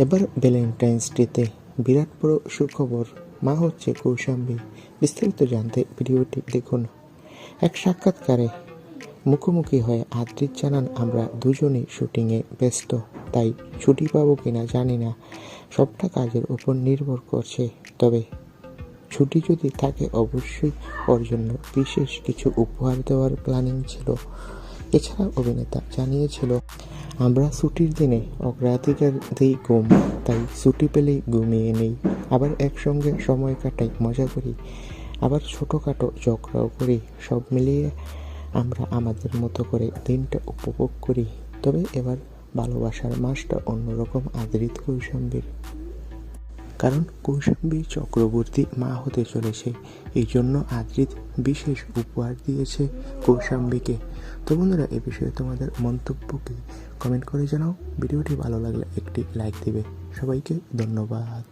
এবার ভ্যালেন্টাইন্স ডেতে বিরাট বড় সুখবর, মা হচ্ছে কৌশাম্বী। বিস্তারিত জানতে ভিডিওটি দেখুন। এক সাক্ষাৎকারে মুখোমুখি হয়ে আদ্রিত জানান, আমরা দুজনেই শুটিংয়ে ব্যস্ত, তাই ছুটি পাবো কিনা জানি না। সবটা কাজের উপর নির্ভর করছে। তবে ছুটি যদি থাকে, অবশ্যই ওর জন্য বিশেষ কিছু উপহার দেওয়ার প্ল্যানিং ছিল। এছাড়া অভিনেতা জানিয়েছিল আমরা ছুটির দিনে অগ্রাধিকার দিই ঘুম, তাই ছুটি পেলেই ঘুমিয়ে নেই। আবার একসঙ্গে সময় কাটাই, মজা করি। আবার ছোটোখাটো ঝগড়াও করি, সব মিলিয়ে আমরা আমাদের মতো করে দিনটা উপভোগ করি। তবে এবার ভালোবাসার মাসটা অন্যরকম আদৃত কৌশাম্বীর। কারণ কৌশাম্বী চক্রবর্তী মা হতে চলেছে এই জন্য আদ্রিত বিশেষ উপহার দিয়েছে কৌশাম্বীকে। তো বন্ধুরা, এ বিষয়ে তোমাদের মন্তব্য কি কমেন্ট করে জানাও। ভিডিওটি ভালো লাগলে একটি লাইক দিবে। সবাইকে ধন্যবাদ।